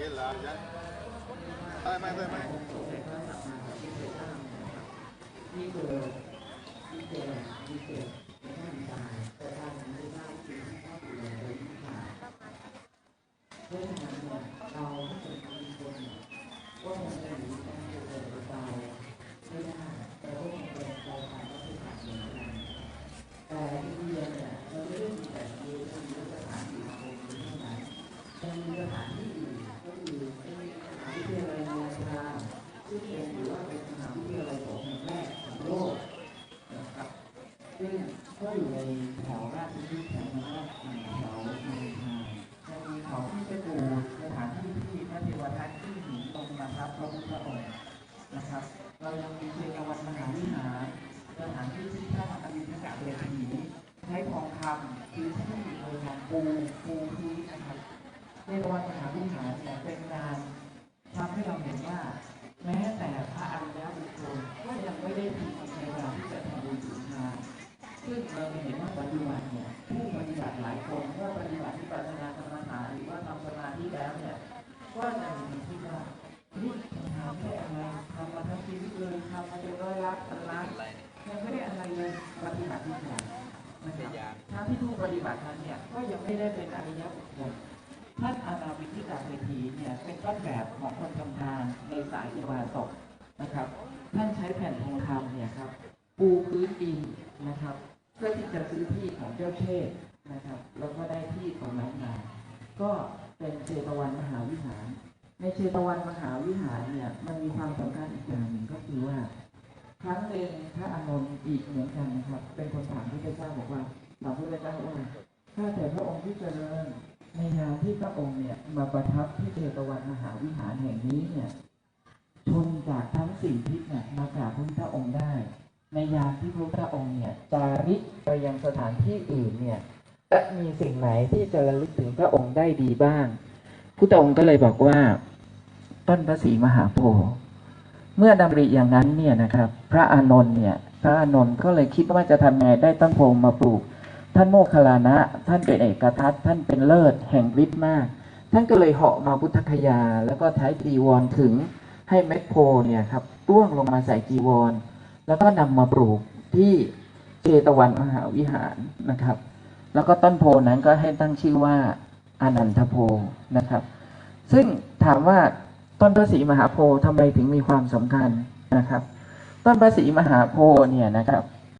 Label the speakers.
Speaker 1: Yên là nhá. Ai mai mai mai.
Speaker 2: นี่คือที่เจอที่เจอในท่านตายแต่ทางในบ้านที่ท่านอยู่ในวิชาเรื่องนั้นเนี่ยเราถ้าเกิดมีคนก็คงจะหนีการเกิดตายไม่ได้แต่ก็คงเป็นไปตามวัฏจักรเหมือนกันแต่อินเดียเนี่ยเราไม่ได้มีแต่มีมีสถานที่ของคนเท่านั้นยังมีสถานที่อื่นก็คือที่มหาวิทยาลัยนานาชาติซึ่งเป็นถือว่าเป็นมหาวิทยาลัยของแห่งแรกของโลก นะครับซึ่ง ก็อยู่ในแถวราชพฤกษ์แถวนั้นแถวเมืองไทยจะมีเขาที่เป็นดูสถานที่ที่พระเทวทัตที่หินตรงมาทับพระพุทธองค์นะครับ เรายังมีเชตวันมหาวิหารสถานที่ที่สร้างอภิธกะเวทีใช้ทองคำพื้นที่โดยทองปูปูพื้นนะครับเชตวันมหาวิหารเนี่ยเป็นการทำให้เราเห็นว่า แม้แต่พระอริยบุคคลก็ยังไม่ได้ทิ้งในการที่จะทำบุญสุนทานซึ่ง เราเห็นว่าปัจจุบันเนี่ยผู้ปฏิบัติหลายคนว่าปฏิบัติที่ปัจนากรรมฐานหรือว่าทำสมาธิแล้วเนี่ยก็จะมีที่ว่านี่ทำได้อะไรทำมาทั้งชีวิตเลยทำมาเป็นร้อยล้านพันล้านยังไม่ได้อะไรเลยปฏิบัติที่ไหนนะครับทั้งที่ผู้ปฏิบัตินั้นเนี่ยก็ยังไม่ได้เป็นอริยบุคคลท่านอาณาวิธิกาเวทีเนี่ยเป็นต้นแบบของคนทำทานในสายอุบาสกนะครับ ท่านใช้แผ่นทองคำเนี่ยครับ ปูพื้นดินนะครับ พื่อที่จะซื้อที่ของเจ้าเชษนะครับ แล้วก็ได้ที่ตรงนั้นมา ก็เป็นเชตวันมหาวิหาร ในเชตวันมหาวิหารเนี่ย มันมีความสำคัญอีกอย่างหนึ่งก็คือว่า ครั้งหนึ่งพระอานนท์อีกเหมือนกันนะครับ เป็นคนถามพระเจ้าบอกว่าถามพระเจ้าว่าข้าแต่พระองค์ที่เจริญในยามที่พระองค์เนี่ยมาประทับที่เจตวันมหาวิหารแห่งนี้เนี่ยชนจากทั้งสี่ทิศเนี่ยมากราบพระองค์ได้ ในยามที่พระพุทธองค์เนี่ยจาริกไปยังสถานที่อื่นเนี่ยจะมีสิ่งไหนที่จะระลึกถึงพระองค์ได้ดีบ้างพุทธองค์ก็เลยบอกว่า ต้นพระศรีมหาโพธิ์เมื่อดำริอย่างนั้นเนี่ยนะครับ พระอานนท์เนี่ย พระอานนท์ก็เลยคิดว่าจะทำไงได้ต้นโพมาปลูก ท่านโมคคัลลานะ ท่านเป็นเอกทัศท่านเป็นเลิศแห่งฤทธิ์มาก ท่านก็เลยเหาะมาพุทธคยา แล้วก็ใช้จีวรถึงให้เม็ดโพเนี่ยครับร่วงลงมาใส่จีวร แล้วก็นำมาปลูกที่เจตวันมหาวิหารนะครับ แล้วก็ต้นโพนั้นก็ให้ตั้งชื่อว่าอานันทโพนะครับ ซึ่งถามว่าต้นพระศรีมหาโพธิ์ทำไมถึงมีความสำคัญนะครับ ต้นพระศรีมหาโพธิ์เนี่ยนะครับ